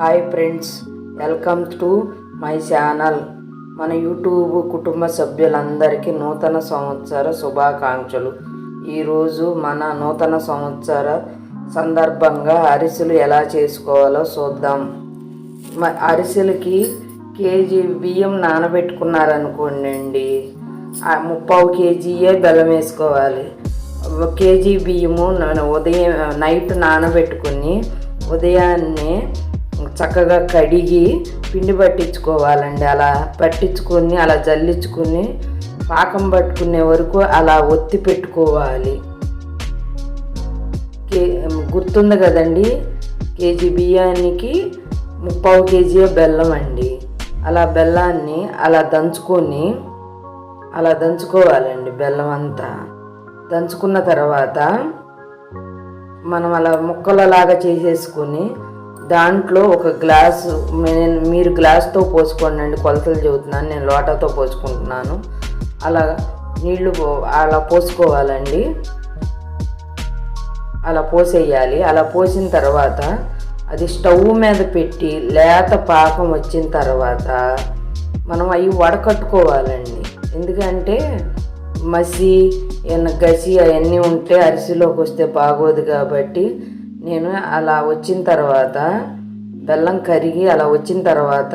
Hi friends welcome to my channel మన YouTube కుటుంబ సభ్యులందరికీ నూతన సంవత్సర శుభాకాంక్షలు. ఈరోజు మన నూతన సంవత్సర సందర్భంగా అరిసెలు ఎలా చేసుకోవాలో చూద్దాం. అరిసెలకి కేజీ బియ్యం నానబెట్టుకున్నారనుకోండి ముప్పావు కేజీయే బెల్లం వేసుకోవాలి. ఒక కేజీ బియ్యము ఉదయం నైట్ నానబెట్టుకుని ఉదయాన్నే చక్కగా కడిగి పిండి పట్టించుకోవాలండి. అలా పట్టించుకొని అలా జల్లించుకుని పాకం పట్టుకునే వరకు అలా ఒత్తి పెట్టుకోవాలి. కే గుర్తుంది కదండి? కేజీ బియ్యానికి ముప్పావు కేజీ బెల్లం అండి. అలా బెల్లాన్ని అలా దంచుకొని అలా దంచుకోవాలండి బెల్లం అంతా. దంచుకున్న తర్వాత మనం అలా ముక్కలలాగా చేసేసుకొని దాంట్లో ఒక గ్లాసు నేను మీరు గ్లాస్తో పోసుకోండి అండి కొలతలు చెబుతున్నాను నేను లోటాతో పోసుకుంటున్నాను. అలా నీళ్ళు పో- అలా పోసుకోవాలండి. అలా పోసేయాలి. అలా పోసిన తర్వాత అది స్టవ్ మీద పెట్టి లేత పాకం వచ్చిన తర్వాత మనం అవి వడకట్టుకోవాలండి. ఎందుకంటే మసి ఏమన్నా గసి అవన్నీ ఉంటే అరిసెలోకి వస్తే బాగోదు కాబట్టి నేను అలా వచ్చిన తర్వాత బెల్లం కరిగి అలా వచ్చిన తర్వాత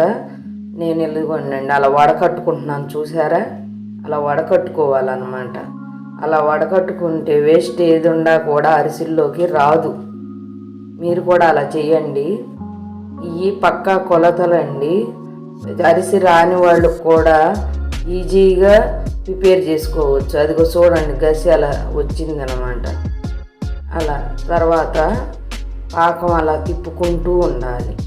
నేను ఎల్లుగొండండి అలా వడకట్టుకుంటున్నాను చూసారా అలా వడకట్టుకోవాలన్నమాట. అలా వడకట్టుకుంటే వేస్ట్ ఏది ఉండా కూడా అరిసెల్లోకి రాదు. మీరు కూడా అలా చేయండి. ఇవి పక్కా కొలతలండి. అరిసి రాని వాళ్ళు కూడా ఈజీగా ప్రిపేర్ చేసుకోవచ్చు. అదిగో చూడండి గసి అలా వచ్చిందనమాట అలా తర్వాత పాకం అలా తిప్పుకుంటూ ఉండాలి.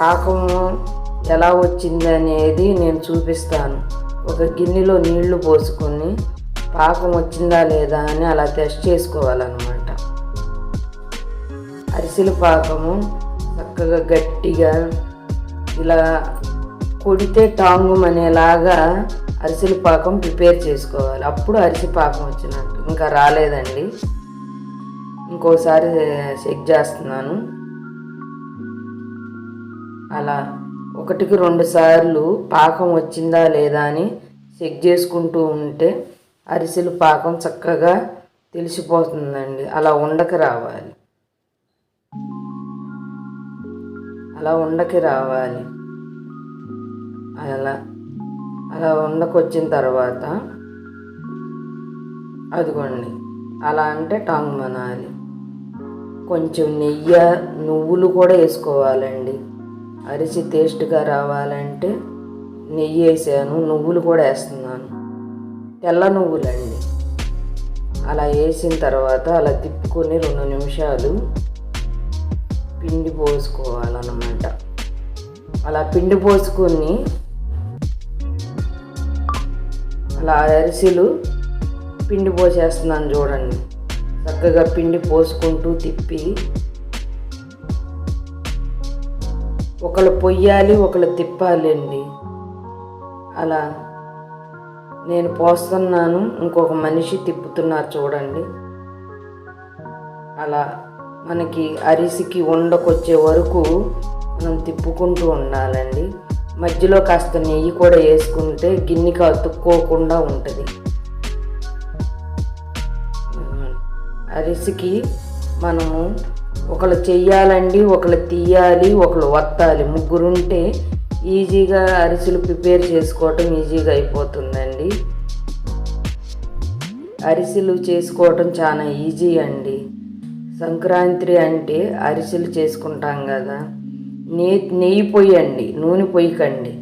పాకము ఎలా వచ్చింది అనేది నేను చూపిస్తాను. ఒక గిన్నెలో నీళ్ళు పోసుకొని పాకం వచ్చిందా లేదా అని అలా టెస్ట్ చేసుకోవాలన్నమాట. అరిసెల పాకము చక్కగా గట్టిగా ఇలా కొడితే టాంగు అనేలాగా అరిసెల పాకం ప్రిపేర్ చేసుకోవాలి. అప్పుడు అరిసె పాకం వచ్చినట్టు. ఇంకా రాలేదండి. ఇంకోసారి చెక్ చేస్తున్నాను. అలా ఒకటికి రెండు సార్లు పాకం వచ్చిందా లేదా అని చెక్ చేసుకుంటూ ఉంటే అరిసెలు పాకం చక్కగా తెలిసిపోతుందండి. అలా ఉండక రావాలి. అలా ఉండకి రావాలి. అలా అలా ఉండకొచ్చిన తర్వాత అదిగోండి. అలా అంటే టాంగ్ మనాలి కొంచెం నెయ్యి నువ్వులు కూడా వేసుకోవాలండి. అరిసి టేస్ట్గా రావాలంటే నెయ్యి వేసాను నువ్వులు కూడా వేస్తున్నాను. తెల్ల నువ్వులండి. అలా వేసిన తర్వాత అలా తిప్పుకొని రెండు నిమిషాలు పిండి పోసుకోవాలన్నమాట. అలా పిండి పోసుకొని అలా అరిసెలు పిండి పోసేస్తున్నాను చూడండి. చక్కగా పిండి పోసుకుంటూ తిప్పి ఒకళ్ళు పొయ్యాలి ఒకళ్ళు తిప్పాలి అండి అలా నేను పోస్తున్నాను ఇంకొక మనిషి తిప్పుతున్నారు చూడండి. అలా మనకి అరిసికి ఉండకొచ్చే వరకు మనం తిప్పుకుంటూ ఉండాలండి. మధ్యలో కాస్త నెయ్యి కూడా వేసుకుంటే గిన్నెకి అతుక్కోకుండా ఉంటుంది. అరిసికి మనము ఒకళ్ళు చెయ్యాలండి ఒకళ్ళు తీయాలి ఒకళ్ళు వత్తాలి. ముగ్గురుంటే ఈజీగా అరిసెలు ప్రిపేర్ చేసుకోవటం ఈజీగా అయిపోతుందండి. అరిసెలు చేసుకోవటం చాలా ఈజీ అండి. సంక్రాంతి అంటే అరిసెలు చేసుకుంటాం కదా. నే నెయ్యి పొయ్యండి నూనె పొయ్యకండి.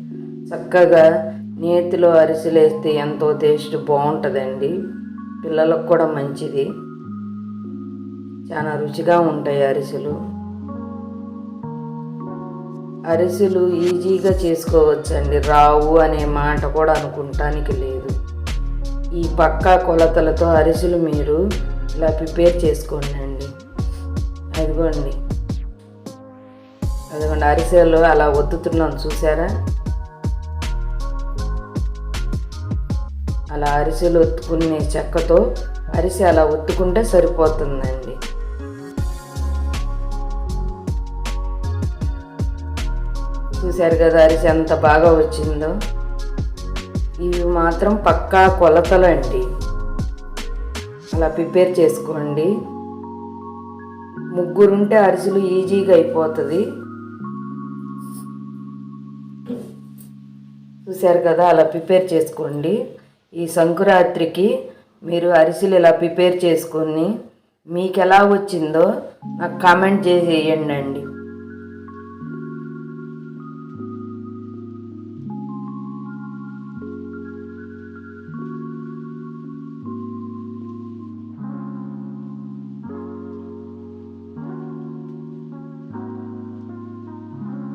చక్కగా నేతిలో అరిసెలు వేస్తే ఎంతో టేస్ట్ బాగుంటుందండి పిల్లలకు కూడా మంచిది. చాలా రుచిగా ఉంటాయి అరిసెలు. అరిసెలు ఈజీగా చేసుకోవచ్చండి. రావు అనే మాట కూడా అనుకుంటానికి లేదు. ఈ పక్కా కొలతలతో అరిసెలు మీరు ఇలా ప్రిపేర్ చేసుకోండి అండి అదిగోండి. అదిగోండి అరిసెలు అలా ఒత్తుతున్నాం చూసారా? అలా అరిసెలు ఒత్తుకునే చెక్కతో అరిసె అలా ఒత్తుకుంటే సరిపోతుందండి. చూశారు కదా అరిసె ఎంత బాగా వచ్చిందో? ఇవి మాత్రం పక్కా కొలతలు అండి అలా ప్రిపేర్ చేసుకోండి. ముగ్గురుంటే అరిసెలు ఈజీగా అయిపోతుంది. చూశారు కదా అలా ప్రిపేర్ చేసుకోండి. ఈ సంకురాత్రికి మీరు అరిసెలు ఇలా ప్రిపేర్ చేసుకొని మీకు ఎలా వచ్చిందో నాకు కామెంట్ చేసేయండి అండి.